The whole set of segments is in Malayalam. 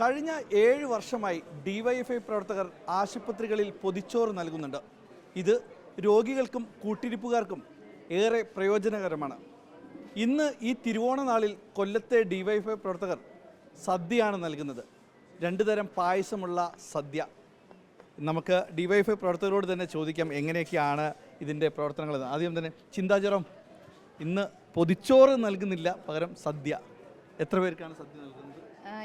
കഴിഞ്ഞ ഏഴ് വർഷമായി ഡിവൈഎഫ്ഐ പ്രവർത്തകർ ആശുപത്രികളിൽ പൊതിച്ചോറ് നൽകുന്നുണ്ട്. ഇത് രോഗികൾക്കും കൂട്ടിരിപ്പുകാർക്കും ഏറെ പ്രയോജനകരമാണ്. ഇന്ന് ഈ തിരുവോണ നാളിൽ കൊല്ലത്തെ ഡിവൈഎഫ്ഐ പ്രവർത്തകർ സദ്യയാണ് നൽകുന്നത്. രണ്ടു തരം പായസമുള്ള സദ്യ. നമുക്ക് ഡിവൈഎഫ്ഐ പ്രവർത്തകരോട് തന്നെ ചോദിക്കാം എങ്ങനെയൊക്കെയാണ് ഇതിന്റെ പ്രവർത്തനങ്ങൾ ആദ്യം തന്നെ ചിന്താചരം ഇന്ന് പൊതിച്ചോറ് നൽകുന്നില്ല പകരം സദ്യ. എത്ര പേർക്കാണ് സദ്യ നൽകുന്നത്?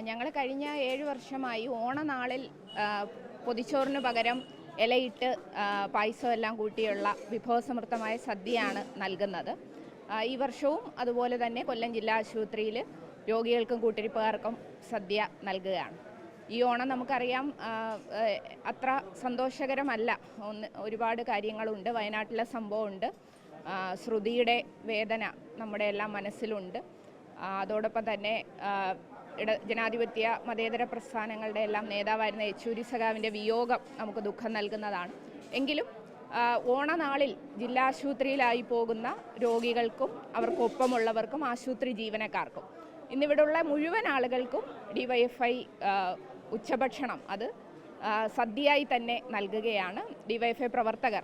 ഞങ്ങൾ കഴിഞ്ഞ ഏഴ് വർഷമായി ഓണനാളിൽ പൊതിച്ചോറിന് പകരം ഇലയിട്ട് പായസമെല്ലാം കൂട്ടിയുള്ള വിഭവസമൃദ്ധമായ സദ്യയാണ് നൽകുന്നത്. ഈ വർഷവും അതുപോലെ തന്നെ കൊല്ലം ജില്ലാ ആശുപത്രിയിൽ രോഗികൾക്കും കൂട്ടിരിപ്പുകാർക്കും സദ്യ നൽകുകയാണ്. ഈ ഓണം നമുക്കറിയാം അത്ര സന്തോഷകരമല്ല. ഒന്ന് ഒരുപാട് കാര്യങ്ങളുണ്ട്. വയനാട്ടിലെ സംഭവമുണ്ട്. ശ്രുതിയുടെ വേദന നമ്മുടെ എല്ലാം മനസ്സിലുണ്ട്. അതോടൊപ്പം തന്നെ ഇട ജനാധിപത്യ മതേതര പ്രസ്ഥാനങ്ങളുടെ എല്ലാം നേതാവായിരുന്ന യെച്ചൂരി സഖാവിന്റെ വിയോഗം നമുക്ക് ദുഃഖം നൽകുന്നതാണ്. എങ്കിലും ഓണനാളിൽ ജില്ലാ ആശുപത്രിയിലായി പോകുന്ന രോഗികൾക്കും അവർക്കൊപ്പമുള്ളവർക്കും ആശുപത്രി ജീവനക്കാർക്കും. ഇന്നിവിടെയുള്ള മുഴുവൻ ആളുകൾക്കും ഡിവൈഎഫ്ഐ ഉച്ചഭക്ഷണം. അത് സദ്യയായി തന്നെ നൽകുകയാണ് ഡിവൈഎഫ്ഐ പ്രവർത്തകർ.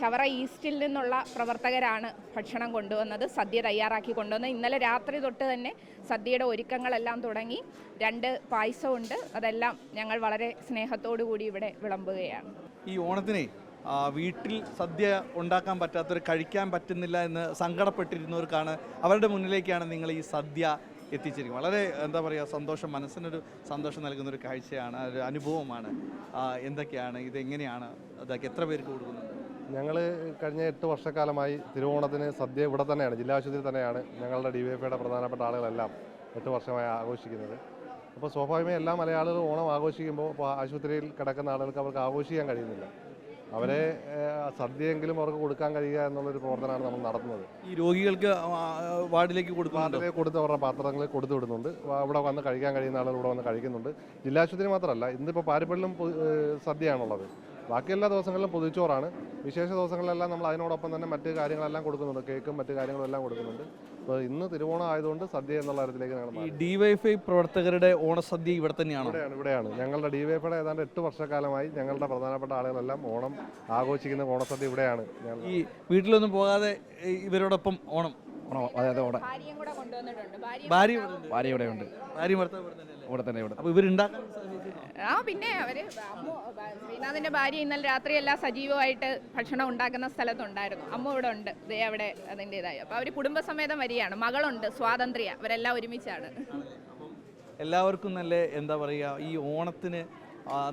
ചവറ ഈസ്റ്റിൽ നിന്നുള്ള പ്രവർത്തകരാണ് ഭക്ഷണം കൊണ്ടുവന്നത് സദ്യ തയ്യാറാക്കി കൊണ്ടുവന്നത്. ഇന്നലെ രാത്രി തൊട്ട് തന്നെ സദ്യയുടെ ഒരുക്കങ്ങളെല്ലാം തുടങ്ങി. രണ്ട് പായസമുണ്ട്. അതെല്ലാം ഞങ്ങൾ വളരെ സ്നേഹത്തോടു കൂടി ഇവിടെ വിളമ്പുകയാണ്. ഈ ഓണത്തിനെ വീട്ടിൽ സദ്യ ഉണ്ടാക്കാൻ പറ്റാത്തവർ കഴിക്കാൻ പറ്റുന്നില്ല എന്ന് സങ്കടപ്പെട്ടിരുന്നവർക്കാണ് അവരുടെ മുന്നിലേക്കാണ് നിങ്ങൾ ഈ സദ്യ എത്തിച്ചിരിക്കുന്നത് വളരെ എന്താ പറയുക സന്തോഷം മനസ്സിനൊരു സന്തോഷം നൽകുന്ന ഒരു കാഴ്ചയാണ് ഒരു അനുഭവമാണ്. എന്തൊക്കെയാണ് ഇതെങ്ങനെയാണ് അതൊക്കെ എത്ര പേർക്ക് കൊടുക്കുന്നത് ഞങ്ങൾ കഴിഞ്ഞ എട്ട് വർഷക്കാലമായി തിരുവോണത്തിന് സദ്യ ഇവിടെ തന്നെയാണ് ജില്ലാ ആശുപത്രിയിൽ തന്നെയാണ് ഞങ്ങളുടെ ഡി വൈ പ്രധാനപ്പെട്ട ആളുകളെല്ലാം എട്ട് വർഷമായി ആഘോഷിക്കുന്നത്. അപ്പോൾ സ്വാഭാവികമായി എല്ലാ മലയാളികളും ഓണം ആഘോഷിക്കുമ്പോൾ ആശുപത്രിയിൽ കിടക്കുന്ന ആളുകൾക്ക് അവർക്ക് ആഘോഷിക്കാൻ കഴിയുന്നില്ല. അവരെ സദ്യയെങ്കിലും അവർക്ക് കൊടുക്കാൻ കഴിയുക എന്നുള്ളൊരു പ്രവർത്തനമാണ് നമ്മൾ നടത്തുന്നത്. ഈ രോഗികൾക്ക് വാർഡിലേക്ക് വാർഡിലേക്ക് കൊടുത്ത് അവരുടെ പാത്രങ്ങളിൽ കൊടുത്തു വിടുന്നുണ്ട്. അവിടെ ഇവിടെ വന്ന് കഴിക്കാൻ കഴിയുന്ന ആളുകൾ ഇവിടെ വന്ന് കഴിക്കുന്നുണ്ട്. ജില്ലാശുപത്രി മാത്രമല്ല ഇന്നിപ്പോൾ പാരിപ്പള്ളിലും സദ്യയാണുള്ളത്. ബാക്കി എല്ലാ ദിവസങ്ങളിലും പൊതിച്ചോറാണ്. വിശേഷ ദിവസങ്ങളിലെല്ലാം നമ്മൾ അതിനോടൊപ്പം തന്നെ മറ്റ് കാര്യങ്ങളെല്ലാം കൊടുക്കുന്നുണ്ട്. കേക്കും മറ്റു കാര്യങ്ങളും എല്ലാം കൊടുക്കുന്നുണ്ട്. അപ്പോൾ ഇന്ന് തിരുവോണം ആയതുകൊണ്ട് സദ്യ എന്നുള്ള കാര്യത്തിലേക്ക് ഞങ്ങൾ ഈ ഡിവൈഫൈ പ്രവർത്തകരുടെ ഓണസദ്യ ഇവിടെ തന്നെയാണ്? ഇവിടെയാണ് ഇവിടെയാണ്. ഞങ്ങളുടെ ഡി വൈ എഫിയുടെ ഏതാണ്ട് എട്ട് വർഷക്കാലമായി ഞങ്ങളുടെ പ്രധാനപ്പെട്ട ആളുകളെല്ലാം ഓണം ആഘോഷിക്കുന്ന ഓണസദ്യ ഇവിടെയാണ്. ഈ വീട്ടിലൊന്നും പോകാതെ ഇവരോടൊപ്പം ഓണം ഓണം അതെ അതെ ഓടെ കൊണ്ടുവന്നിട്ടുണ്ട്. ഭാര്യ ഇവിടെ ഉണ്ട്. ഭാര്യ ഇവിടെ ഉണ്ട്. ഭാര്യ ഭർത്താവ് ഇവിടെ തന്നെയല്ലേ? ഇവിടെ തന്നെ ഇവിടെ. അപ്പോൾ ഇവരുണ്ടാക്കാൻ സാധിച്ചിരുന്നോ? ആ പിന്നെ അവർ അമ്മു ബ- ശ്രീനാഥിന്റെ ഭാര്യ ഇന്നലെ രാത്രി എല്ലാം സജീവമായിട്ട് ഭക്ഷണം ഉണ്ടാക്കുന്ന സ്ഥലത്തുണ്ടായിരുന്നു. അമ്മ ഇവിടെ ഉണ്ട്. ദേ അവിടെ അതിന്റെതായി അപ്പോൾ അവർ കുടുംബസമേതം വരികയാണ്. മകളുണ്ട് സ്വാതന്ത്ര്യ. അവരെല്ലാം ഒരുമിച്ചാണ്. എല്ലാവർക്കും നല്ല എന്താ പറയുക ഈ ഓണത്തിന്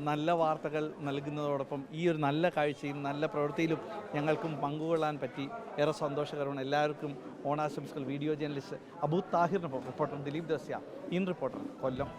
നല്ല വാർത്തകൾ നൽകുന്നതോടൊപ്പം ഈ ഒരു നല്ല കാഴ്ചയും നല്ല പ്രവൃത്തിയിലും ഞങ്ങൾക്കും പങ്കുകൊള്ളാൻ പറ്റി. ഏറെ സന്തോഷകരമാണ്. എല്ലാവർക്കും ഓണാശംസകൾ. വീഡിയോ ജേർണലിസ്റ്റ് അബൂ താഹിറിനൊപ്പം reporter Dileep ദസ്യ. In reporter Kollam.